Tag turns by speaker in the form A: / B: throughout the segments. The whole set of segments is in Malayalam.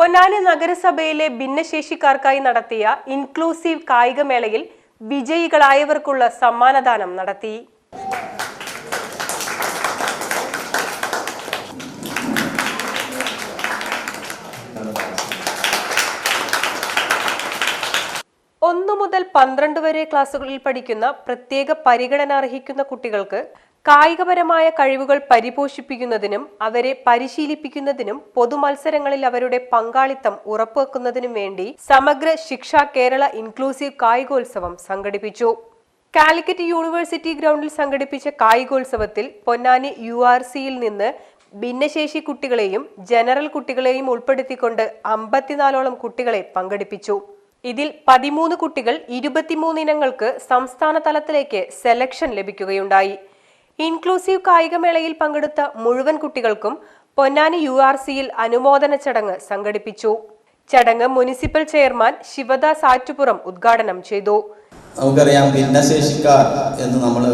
A: പൊന്നാനി നഗരസഭയിലെ ഭിന്നശേഷിക്കാർക്കായി നടത്തിയ ഇൻക്ലൂസീവ് കായികമേളയിൽ വിജയികളായവർക്കുള്ള സമ്മാനദാനം നടത്തി. ഒന്നു മുതൽ പന്ത്രണ്ട് വരെ ക്ലാസ്സുകളിൽ പഠിക്കുന്ന പ്രത്യേക പരിഗണന അർഹിക്കുന്ന കുട്ടികൾക്ക് കായികപരമായ കഴിവുകൾ പരിപോഷിപ്പിക്കുന്നതിനും അവരെ പരിശീലിപ്പിക്കുന്നതിനും പൊതുമത്സരങ്ങളിൽ അവരുടെ പങ്കാളിത്തം ഉറപ്പുവെക്കുന്നതിനും വേണ്ടി സമഗ്ര ശിക്ഷ കേരള ഇൻക്ലൂസീവ് കായികോത്സവം സംഘടിപ്പിച്ചു. കാലിക്കറ്റ് യൂണിവേഴ്സിറ്റി ഗ്രൗണ്ടിൽ സംഘടിപ്പിച്ച കായികോത്സവത്തിൽ പൊന്നാനി യു ആർ സിയിൽ നിന്ന് ഭിന്നശേഷി കുട്ടികളെയും ജനറൽ കുട്ടികളെയും ഉൾപ്പെടുത്തിക്കൊണ്ട് അമ്പത്തിനാലോളം കുട്ടികളെ പങ്കെടുപ്പിച്ചു. ഇതിൽ പതിമൂന്ന് കുട്ടികൾ ഇരുപത്തിമൂന്ന് ഇനങ്ങൾക്ക് സംസ്ഥാന തലത്തിലേക്ക് സെലക്ഷൻ ലഭിക്കുകയുണ്ടായി. ഇൻക്ലൂസീവ് കായികമേളയിൽ പങ്കെടുത്ത മുഴുവൻ കുട്ടികൾക്കും പൊന്നാനി യു ആർ സിയിൽ അനുമോദന ചടങ്ങ് സംഘടിപ്പിച്ചു. ചടങ്ങ് മുനിസിപ്പൽ ചെയർമാൻ ശിവദാസ് ആറ്റുപുറം ഉദ്ഘാടനം ചെയ്തു.
B: നമുക്കറിയാം ഭിന്നശേഷിക്കാർ എന്ന് നമ്മൾ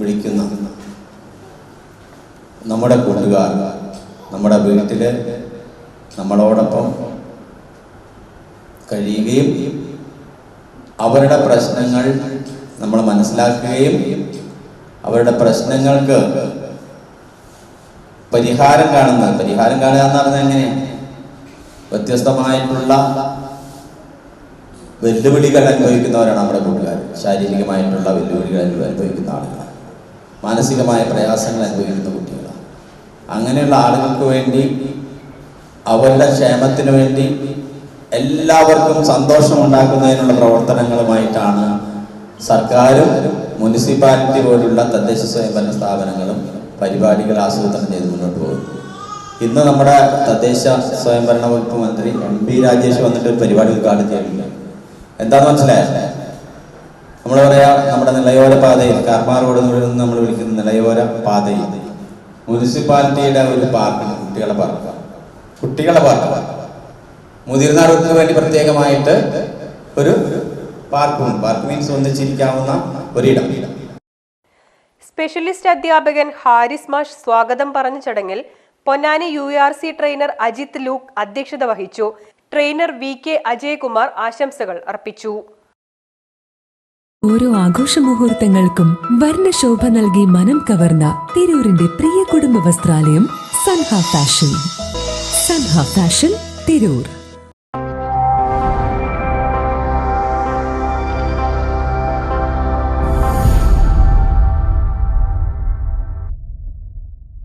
B: വിളിക്കുന്ന നമ്മുടെ കൂട്ടുകാർ നമ്മുടെ വീട്ടിൽ നമ്മളോടൊപ്പം കഴിയുകയും അവരുടെ പ്രശ്നങ്ങൾ നമ്മൾ മനസ്സിലാക്കുകയും അവരുടെ പ്രശ്നങ്ങൾക്ക് പരിഹാരം കാണുന്ന പരിഹാരം കാണുക എന്ന് പറഞ്ഞാൽ എങ്ങനെയാണ് വ്യത്യസ്തമായിട്ടുള്ള വെല്ലുവിളികൾ അനുഭവിക്കുന്നവരാണ് നമ്മുടെ കൂട്ടുകാർ. ശാരീരികമായിട്ടുള്ള വെല്ലുവിളികൾ അനുഭ- അനുഭവിക്കുന്ന ആളുകൾ മാനസികമായ പ്രയാസങ്ങൾ അനുഭവിക്കുന്ന കുട്ടികൾ അങ്ങനെയുള്ള ആളുകൾക്ക് വേണ്ടി അവരുടെ ക്ഷേമത്തിന് വേണ്ടി എല്ലാവർക്കും സന്തോഷം ഉണ്ടാക്കുന്നതിനുള്ള പ്രവർത്തനങ്ങളുമായിട്ടാണ് സർക്കാരും മുനിസിപ്പാലിറ്റി പോലുള്ള തദ്ദേശ സ്വയംഭരണ സ്ഥാപനങ്ങളും പരിപാടികൾ ആസൂത്രണം ചെയ്ത് മുന്നോട്ട് പോകുന്നു ഇന്ന് നമ്മുടെ തദ്ദേശ സ്വയംഭരണ വകുപ്പ് മന്ത്രി എം പി രാജേഷ് വന്നിട്ട് ഒരു പരിപാടി ഉദ്ഘാടനം ചെയ്യുന്നുണ്ട് എന്താണെന്ന് മനസ്സിലായത് നമ്മൾ പറയാ നമ്മുടെ നിലയോര പാതയിൽ കാർമാർ റോഡ് നിന്ന് നമ്മൾ വിളിക്കുന്ന നിലയോര പാതയിൽ മുനിസിപ്പാലിറ്റിയുടെ ഒരു പാർക്ക് കുട്ടികളെ പാർക്ക്. കുട്ടികളെ പാർക്ക്. മുതിർന്നവർക്ക് വേണ്ടി പ്രത്യേകമായിട്ട് ഒരു പാർക്കും പാർക്ക് മീൻസ് ഒന്നിച്ചിരിക്കാവുന്ന ഒരിടം.
A: സ്പെഷ്യലിസ്റ്റ് അധ്യാപകൻ ഹാരിസ് മാഷ് സ്വാഗതം പറഞ്ഞ ചടങ്ങിൽ Ponnani U R C trainer Ajith Luke അധ്യക്ഷത വഹിച്ചു. ട്രെയിനർ വി കെ അജയകുമാർ ആശംസകൾ അർപ്പിച്ചു.
C: ഓരോ ആഘോഷ മുഹൂർത്തങ്ങൾക്കും വർണശോഭ നൽകി മനം കവർന്ന തിരൂരിന്റെ പ്രിയ കുടുംബ വസ്ത്രാലയം സൻഹ ഫാഷൻ. സൻഹ ഫാഷൻ തിരൂർ.